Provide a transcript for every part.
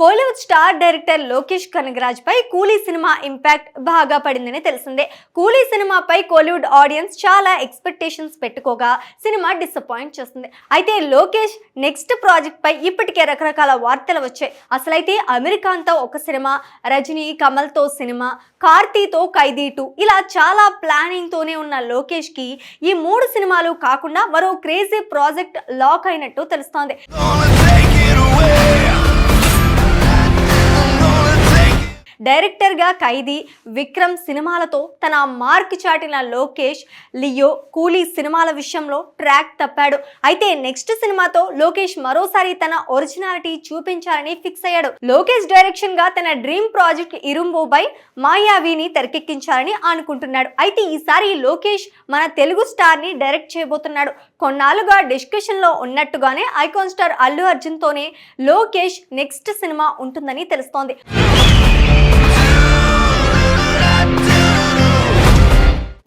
Kollywood star director Lokesh Kanagaraj పై Coolie cinema impact బాగా పడిందని తెలిసిందే. కూలీ సినిమాపై కోలీవుడ్ ఆడియన్స్ చాలా ఎక్స్పెక్టేషన్స్ పెట్టుకోగా సినిమా డిసప్పాయింట్ చేస్తుంది. అయితే లోకేష్ నెక్స్ట్ ప్రాజెక్ట్ పై ఇప్పటికే రకరకాల వార్తలు వచ్చాయి. అసలైతే అమెరికాంతో ఒక సినిమా రజనీ కమల్తో సినిమా కార్తీతో ఖైదీ టూ ఇలా చాలా ప్లానింగ్తోనే ఉన్న లోకేష్కి ఈ మూడు సినిమాలు కాకుండా మరో క్రేజీ ప్రాజెక్ట్ లాక్ అయినట్టు తెలుస్తోంది. డైరెక్టర్గా ఖైదీ విక్రమ్ సినిమాలతో తన మార్క్ చాటిన లోకేష్ లియో కూలీ సినిమాల విషయంలో ట్రాక్ తప్పాడు. అయితే నెక్స్ట్ సినిమాతో లోకేష్ మరోసారి తన ఒరిజినాలిటీ చూపించాలని ఫిక్స్ అయ్యాడు. లోకేష్ డైరెక్షన్గా తన డ్రీమ్ ప్రాజెక్ట్ ఇరుంబోబై మాయావిని తెరకెక్కించాలని అనుకుంటున్నాడు. అయితే ఈసారి లోకేష్ మన తెలుగు స్టార్ని డైరెక్ట్ చేయబోతున్నాడు. కొన్నాళ్ళుగా డిస్కషన్లో ఉన్నట్టుగానే ఐకాన్ స్టార్ అల్లు అర్జున్ తోనే లోకేష్ నెక్స్ట్ సినిమా ఉంటుందని తెలుస్తోంది.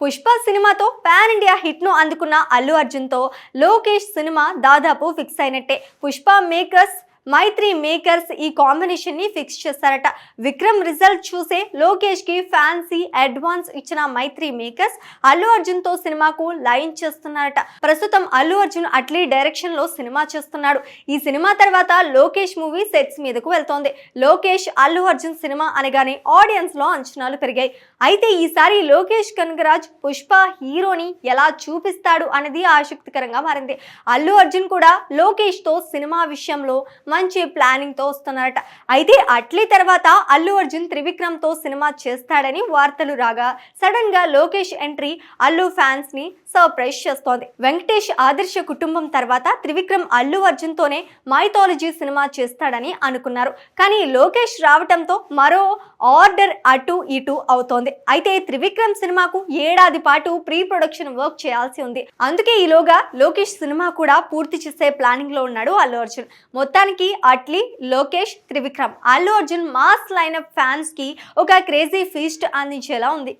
పుష్ప సినిమాతో పాన్ ఇండియా హిట్ను అందుకున్న అల్లు అర్జున్తో లోకేష్ సినిమా దాదాపు ఫిక్స్ అయినట్టే. పుష్ప మేకర్స్ మైత్రి మేకర్స్ ఈ కాంబినేషన్ని ఫిక్స్ చేశారట. విక్రమ్ రిజల్ట్ చూసే లోకేష్కి ఫ్యాన్సీ అడ్వాన్స్ ఇచ్చిన మైత్రి మేకర్స్ అల్లు అర్జున్తో సినిమాకు లైన్ చేస్తున్నారట. ప్రస్తుతం అల్లు అర్జున్ అట్లీ డైరెక్షన్లో సినిమా చేస్తున్నాడు. ఈ సినిమా తర్వాత లోకేష్ మూవీ సెట్స్ మీదకు వెళ్తోంది. లోకేష్ అల్లు అర్జున్ సినిమా అనగానే ఆడియన్స్లో అంచనాలు పెరిగాయి. అయితే ఈసారి లోకేష్ కనగరాజ్ పుష్ప హీరోని ఎలా చూపిస్తాడు అనేది ఆసక్తికరంగా మారింది. అల్లు అర్జున్ కూడా లోకేష్తో సినిమా విషయంలో మంచి ప్లానింగ్తో వస్తున్నారట. అయితే అట్లీ తర్వాత అల్లు అర్జున్ త్రివిక్రమ్తో సినిమా చేస్తాడని వార్తలు రాగా సడన్గా లోకేష్ ఎంట్రీ అల్లు ఫ్యాన్స్ని సర్ప్రైజ్ చేస్తోంది. వెంకటేష్ ఆదర్శ కుటుంబం తర్వాత త్రివిక్రమ్ అల్లు అర్జున్ తోనే మైథాలజీ సినిమా చేస్తాడని అనుకున్నారు. కానీ లోకేష్ రావటంతో మరో ఆర్డర్ అటు ఇటు అవుతోంది. అయితే త్రివిక్రమ్ సినిమాకు ఏడాది పాటు ప్రీ ప్రొడక్షన్ వర్క్ చేయాల్సి ఉంది. అందుకే ఈలోగా లోకేష్ సినిమా కూడా పూర్తి చేసే ప్లానింగ్లో ఉన్నాడు అల్లు అర్జున్. మొత్తానికి అట్లీ లోకేష్ త్రివిక్రమ్. అల్లు అర్జున్ మాస్ లైనప్ ఫ్యాన్స్కి ఒక క్రేజీ ఫీస్ట్ అందించేలా ఉంది.